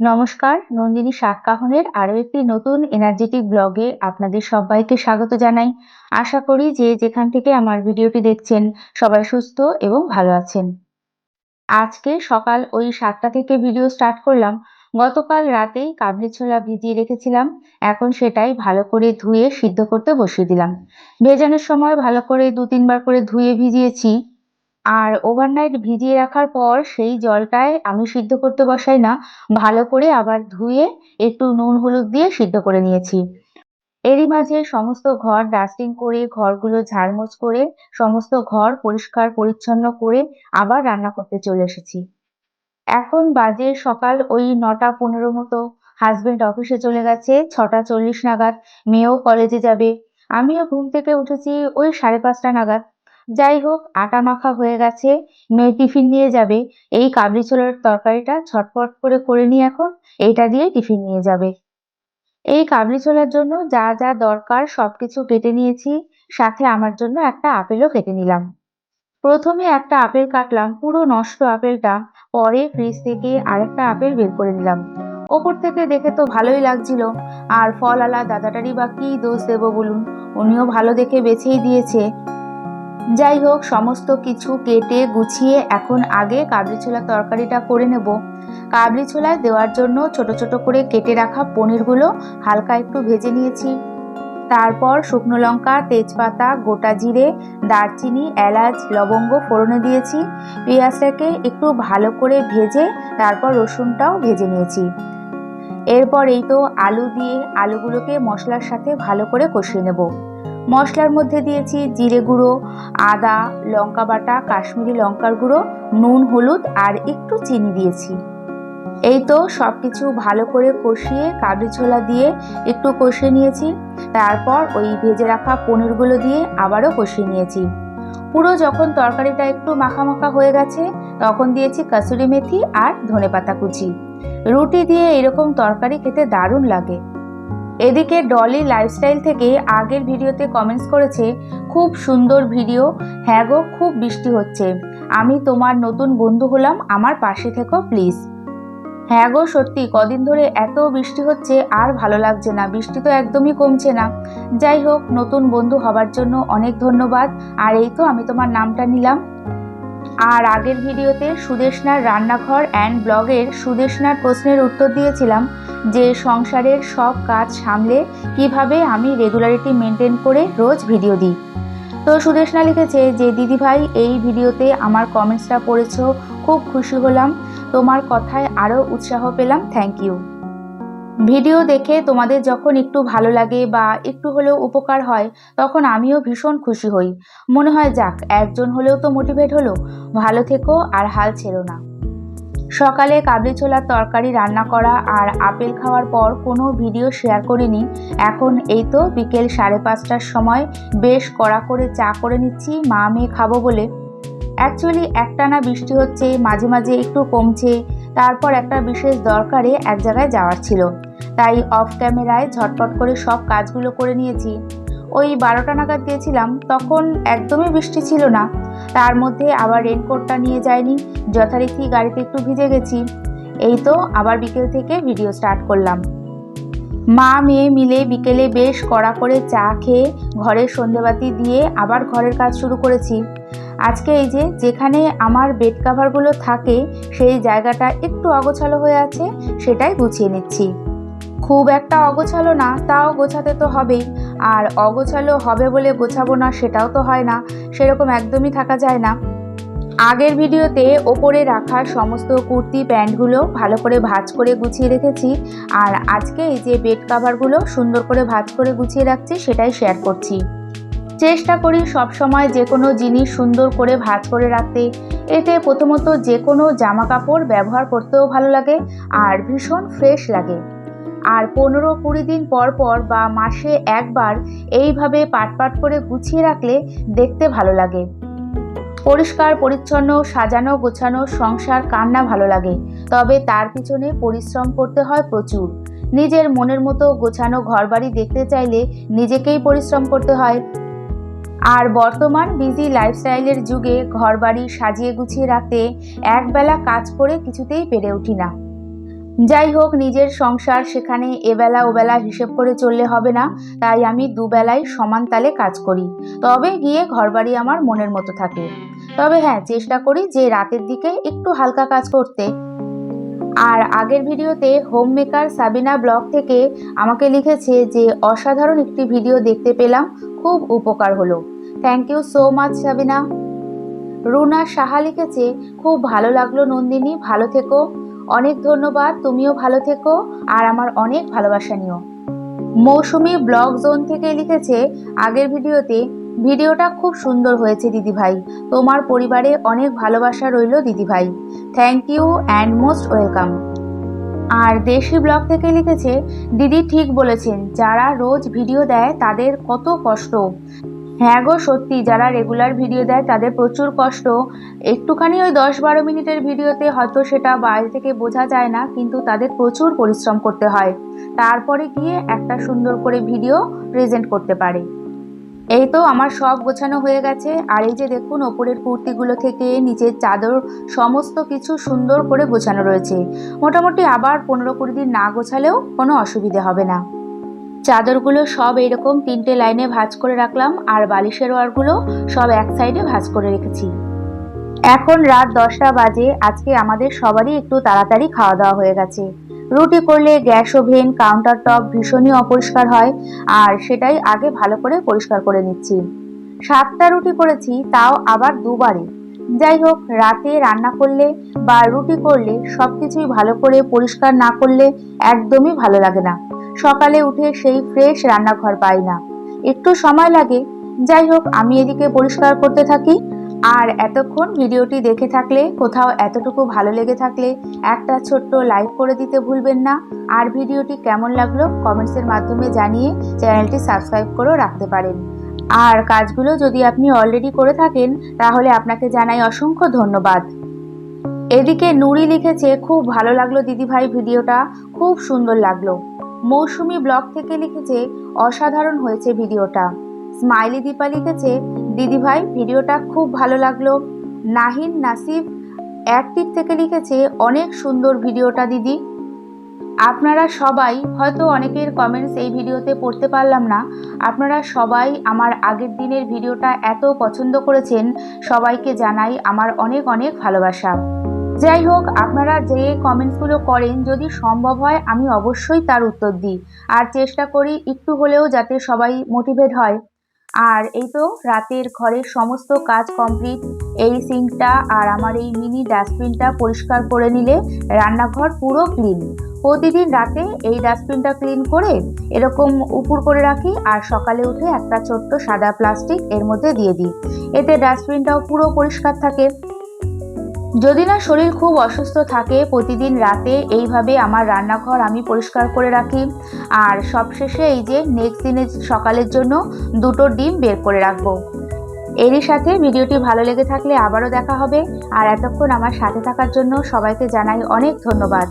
নমস্কার, নন্দিনী শাককাহনের আরও একটি নতুন এনার্জেটিক ব্লগে আপনাদের সবাইকে স্বাগত জানাই। আশা করি যে যেখান থেকে আমার ভিডিওটি দেখছেন সবাই সুস্থ এবং ভালো আছেন। আজকে সকাল ওই সাতটা থেকে ভিডিও স্টার্ট করলাম। গতকাল রাতেই কাবলি ছোলা ভিজিয়ে রেখেছিলাম। এখন সেটাই ভালো করে ধুয়ে সিদ্ধ করতে বসিয়ে দিলাম। ভেজানোর সময় ভালো করে দু তিনবার করে ধুয়ে ভিজিয়েছি। আর ওভারনাইট ভিজিয়ে রাখার পর সেই জলটায় আমি সিদ্ধ করতে বসাই না, ভালো করে আবার ধুয়ে একটু নুন হলুদ দিয়ে সিদ্ধ করে নিয়েছি। এরই মাঝে সমস্ত ঘর ডাস্টিং করে, ঘরগুলো ঝাড়মোছ করে, সমস্ত ঘর পরিষ্কার পরিচ্ছন্ন করে আবার রান্না করতে চলে এসেছি। এখন বাজে সকাল ওই নটা পনেরো মতো। হাজবেন্ড অফিসে চলে গেছে, ছটা চল্লিশ নাগাদ। মেয়েও কলেজে যাবে। আমিও ঘুম থেকে উঠেছি ওই সাড়ে পাঁচটা নাগাদ। যাই হোক আটা মাখা হয়ে গেছে। মেয়ে টিফিন নিয়ে যাবে। এই কাবলি ছোলার তরকারিটা ছটফট করে করে নিই এখন, এইটা দিয়ে টিফিন নিয়ে যাবে। এই কাবলি ছোলার জন্য যা যা দরকার সবকিছু কেটে নিয়েছি, সাথে আমার জন্য একটা আপেলও কেটে নিলাম। প্রথমে একটা আপেল কাটলাম, পুরো নষ্ট আপেলটা। পরে ফ্রিজ থেকে আরেকটা আপেল বের করে নিলাম। ওপর থেকে দেখে তো ভালোই লাগছিল। আর ফল আলা দাদাটারই বা কি দোষ দেবো বলুন? উনিও ভালো দেখে বেছেই দিয়েছে। যাই হোক সমস্ত কিছু কেটে গুছিয়ে এখন আগে কাবলি ছোলার তরকারিটা করে নেব। কাবলি ছোলায় দেওয়ার জন্য ছোট ছোট করে কেটে রাখা পনিরগুলো হালকা একটু ভেজে নিয়েছি। তারপর শুকনো লঙ্কা, তেজপাতা, গোটা জিরে, দারচিনি, এলাচ, লবঙ্গ ফোড়নে দিয়েছি। পেঁয়াজটাকে একটু ভালো করে ভেজে তারপর রসুনটাও ভেজে নিয়েছি। এরপর এই তো আলু দিয়ে আলুগুলোকে মশলার সাথে ভালো করে কষিয়ে নেব। মশলার মধ্যে দিয়েছি জিরে গুঁড়ো, আদা, লঙ্কা বাটা, কাশ্মীরি লঙ্কার গুঁড়ো, নুন, হলুদ আর একটু চিনি দিয়েছি। এই তো সব কিছু ভালো করে কষিয়ে কাবলি ছোলা দিয়ে একটু কষিয়ে নিয়েছি। তারপর ওই ভেজে রাখা পনিরগুলো দিয়ে আবারও কষিয়ে নিয়েছি। পুরো যখন তরকারিটা একটু মাখা মাখা হয়ে গেছে, তখন দিয়েছি কাসুরি মেথি আর ধনে পাতা কুচি। রুটি দিয়ে এরকম তরকারি খেতে দারুণ লাগে। এদিকে ডলি লাইফস্টাইল থেকে আগের ভিডিওতে কমেন্টস করেছে, খুব সুন্দর ভিডিও। হ্যাঁ গো, খুব বৃষ্টি হচ্ছে। আমি তোমার নতুন বন্ধু হলাম, আমার পাশে থেকো প্লিজ হ্যাঁ গো, সত্যি, কদিন ধরে এত বৃষ্টি হচ্ছে, আর ভালো লাগছে না। বৃষ্টি তো একদমই কমছে না। যাই হোক, নতুন বন্ধু হবার জন্য অনেক ধন্যবাদ। আর এই তো আমি তোমার নামটা নিলাম। আর আগের ভিডিওতে সুদেশনার রান্নাঘর অ্যান্ড ব্লগের সুদেশনার প্রশ্নের উত্তর দিয়েছিলাম যে সংসারের সব কাজ সামলে কীভাবে আমি রেগুলারিটি মেনটেন করে রোজ ভিডিও দিই। তো সুদেশনা লিখেছে যে, দিদিভাই, এই ভিডিওতে আমার কমেন্টসটা পড়েছ, খুব খুশি হলাম। তোমার কথায় আরও উৎসাহ পেলাম। থ্যাংক ইউ ভিডিও দেখে তোমাদের যখন একটু ভালো লাগে বা একটু হলেও উপকার হয়, তখন আমিও ভীষণ খুশি হই। মনে হয়, যাক, একজন হলেও তো মোটিভেট হলো। ভালো থেকো আর হাল ছেড়ো না। সকালে কাবলি ছোলার তরকারি রান্না করা আর আপেল খাওয়ার পর কোনো ভিডিও শেয়ার করিনি। এখন এই তো বিকেল সাড়ে পাঁচটার সময়। বেশ কড়া করে চা করে নিচ্ছি, মা মেয়ে খাব বলে। অ্যাকচুয়ালি একটানা বৃষ্টি হচ্ছে, মাঝে মাঝে একটু কমছে। তারপর একটা বিশেষ দরকারে এক জায়গায় যাওয়ার ছিল। তাই অফ ক্যামেরায় ঝটপট করে সব কাজগুলো করে নিয়েছি। ওই বারোটা নাগাদ গিয়েছিলাম, তখন একদমই বৃষ্টি ছিল না। তার মধ্যে আবার রেনকোটটা নিয়ে যায়নি যথারীতি গাড়িতে একটু ভিজে গেছি। এই তো আবার বিকেল থেকে ভিডিও স্টার্ট করলাম। মা, মেয়ে মিলে বিকেলে বেশ কড়া করে চা খেয়ে ঘরের সন্ধেবাতি দিয়ে আবার ঘরের কাজ শুরু করেছি। আজকে এই যে যেখানে আমার বেড কাভারগুলো থাকে, সেই জায়গাটা একটু অগোছালো হয়ে আছে, সেটাই গুছিয়ে নিচ্ছি। খুব একটা অগোছালো না, তাও গোছাতে তো হবেই। আর অগোছালো হবে বলে গোছাবো না, সেটাও তো হয় না। সেরকম একদমই থাকা যায় না। আগের ভিডিওতে ওপরে রাখা সমস্ত কুর্তি, প্যান্টগুলো ভালো করে ভাজ করে গুছিয়ে রেখেছি। আর আজকে এই যে বেড কাভারগুলো সুন্দর করে ভাজ করে গুছিয়ে রাখছি, সেটাই শেয়ার করছি। চেষ্টা করি সবসময় যে কোনো জিনিস সুন্দর করে ভাজ করে রাখতে। এতে প্রথমত যে কোনো জামা কাপড় ব্যবহার করতেও ভালো লাগে, আর ভীষণ ফ্রেশ লাগে। আর পনেরো কুড়ি দিন পর পর বা মাসে একবার এইভাবে পাট পাট করে গুছিয়ে রাখলে দেখতে ভালো লাগে। পরিষ্কার, পরিচ্ছন্ন, সাজানো, গোছানো, সংসার, কান্না ভালো লাগে। তবে তার পিছনে পরিশ্রম করতে হয় প্রচুর। নিজের মনের মতো গোছানো ঘরবাড়ি দেখতে চাইলে নিজেকেই পরিশ্রম করতে হয়। আর বর্তমান বিজি লাইফস্টাইলের যুগে ঘরবাড়ি সাজিয়ে গুছিয়ে রাখতে একবেলা কাজ করে কিছুতেই পেরে উঠি না। যাই হোক নিজের সংসার সেখানে এবেলা ওবেলা হিসেব করে চললে হবে না, তাই আমি দুবেলায় সমান তালে কাজ করি। তবে গিয়ে ঘরবাড়ি আমার মনের মতো থাকে। তবে হ্যাঁ চেষ্টা করি যে রাতের দিকে একটু হালকা কাজ করতে। আর আগের ভিডিওতে হোম মেকার সাবিনা ব্লগ থেকে আমাকে লিখেছে যে, অসাধারণ একটি ভিডিও দেখতে পেলাম, খুব উপকার হলো। Thank you so much Sabina. Runa Saha লিখেছে, খুব ভালো লাগল নন্দিনী, ভালো থেকো। অনেক ধন্যবাদ, তুমিও ভালো থেকো আর আমার অনেক ভালোবাসা নিও। মৌসুমি ব্লগ জোন থেকে লিখেছে, আগের ভিডিওতে, ভিডিওটা খুব সুন্দর হয়েছে দিদিভাই। তোমার পরিবারে অনেক ভালোবাসা রইল দিদিভাই। Thank you and most welcome. আর দেশি ব্লগ থেকে লিখেছে, দিদি ঠিক বলেছেন, যারা রোজ ভিডিও দেয় তাদের কত কষ্ট। হ্যাঁ গো, সত্যি, যারা রেগুলার ভিডিও দেয়, তাদের প্রচুর কষ্ট। একটুখানি ওই দশ বারো মিনিটের ভিডিওতে হয়তো সেটা বাইরে থেকে বোঝা যায় না, কিন্তু তাদের প্রচুর পরিশ্রম করতে হয়। তারপরে গিয়ে একটা সুন্দর করে ভিডিও প্রেজেন্ট করতে পারে। এই তো আমার সব গোছানো হয়ে গেছে। আর এই যে দেখুন, ওপরের কুর্তিগুলো থেকে নিচের চাদর, সমস্ত কিছু সুন্দর করে গোছানো রয়েছে। মোটামুটি আবার পনেরো কুড়ি দিন না গোছালেও কোনো অসুবিধে হবে না। চাদরগুলো সব এরকম তিনটে লাইনে ভাঁজ করে রাখলাম, আর বালিশের ওয়ারগুলো সব এক সাইডে ভাঁজ করে রেখেছি। এখন রাত দশটা বাজে, আজকে আমাদের সবারই একটু তাড়াতাড়ি খাওয়া দাওয়া হয়ে গেছে। রুটি করলে গ্যাস ওভেন কাউন্টার টপ ভীষণই অপরিষ্কার হয়, আর সেটাই আগে ভালো করে পরিষ্কার করে নিচ্ছি। সাতটা রুটি করেছি, তাও আবার দুবারে। যাই হোক, রাতে রান্না করলে বা রুটি করলে সব কিছুই ভালো করে পরিষ্কার না করলে একদমই ভালো লাগে না। সকালে উঠে সেই ফ্রেশ রান্নাঘর পাই না। একটু সময় লাগে। যাই হোক, আমি এদিকে পরিষ্কার করতে থাকি। আর এতক্ষণ ভিডিওটি দেখে থাকলে, কোথাও এতটুকু ভালো লেগে থাকলে, একটা ছোট্ট লাইক করে দিতে ভুলবেন না। আর ভিডিওটি কেমন লাগল কমেন্টসের মাধ্যমে জানিয়ে চ্যানেলটি সাবস্ক্রাইব করেও রাখতে পারেন। আর কাজগুলো যদি আপনি অলরেডি করে থাকেন, তাহলে আপনাকে জানাই অসংখ্য ধন্যবাদ। এদিকে নুরি লিখেছে, খুব ভালো লাগল দিদিভাই ভিডিওটা। খুব সুন্দর লাগল। মৌসুমি ব্লগ থেকে লিখেছে, অসাধারণ হয়েছে ভিডিওটা। স্মাইলি দীপা লিখেছে, দিদিভাই, ভিডিওটা খুব ভালো লাগল। নাহিন, নাসিব অ্যাক্টিভ থেকে লিখেছে, অনেক সুন্দর ভিডিওটা দিদি। আপনারা সবাই, হয়তো অনেকের কমেন্টস এই ভিডিওতে পড়তে পারলাম না, আপনারা সবাই আমার আগের দিনের ভিডিওটা এত পছন্দ করেছেন, সবাইকে জানাই আমার অনেক অনেক ভালোবাসা। যাই হোক, আপনারা যে কমেন্টসগুলো করেন, যদি সম্ভব হয়, আমি অবশ্যই তার উত্তর দিই। আর চেষ্টা করি একটু হলেও যাতে সবাই মোটিভেট হয়। আর এই তো রাতের ঘরের সমস্ত কাজ কমপ্লিট এই সিঙ্কটা আর আমার এই মিনি ডাস্টবিনটা পরিষ্কার করে নিলে রান্নাঘর পুরো ক্লিন প্রতিদিন রাতে এই ডাস্টবিনটা ক্লিন করে এরকম উপর করে রাখি আর সকালে উঠে একটা ছোট্ট সাদা প্লাস্টিক এর মধ্যে দিয়ে দিই। এতে ডাস্টবিনটাও পুরো পরিষ্কার থাকে। যদি না শরীর খুব অসুস্থ থাকে, প্রতিদিন রাতে এইভাবে আমার রান্নাঘর আমি পরিষ্কার করে রাখি। আর সবশেষে এই যে নেক্সট দিনের সকালের জন্য দুটো ডিম বের করে রাখব। এরই সাথে ভিডিওটি ভালো লেগে থাকলে আবারও দেখা হবে। আর এতক্ষণ আমার সাথে থাকার জন্য সবাইকে জানাই অনেক ধন্যবাদ।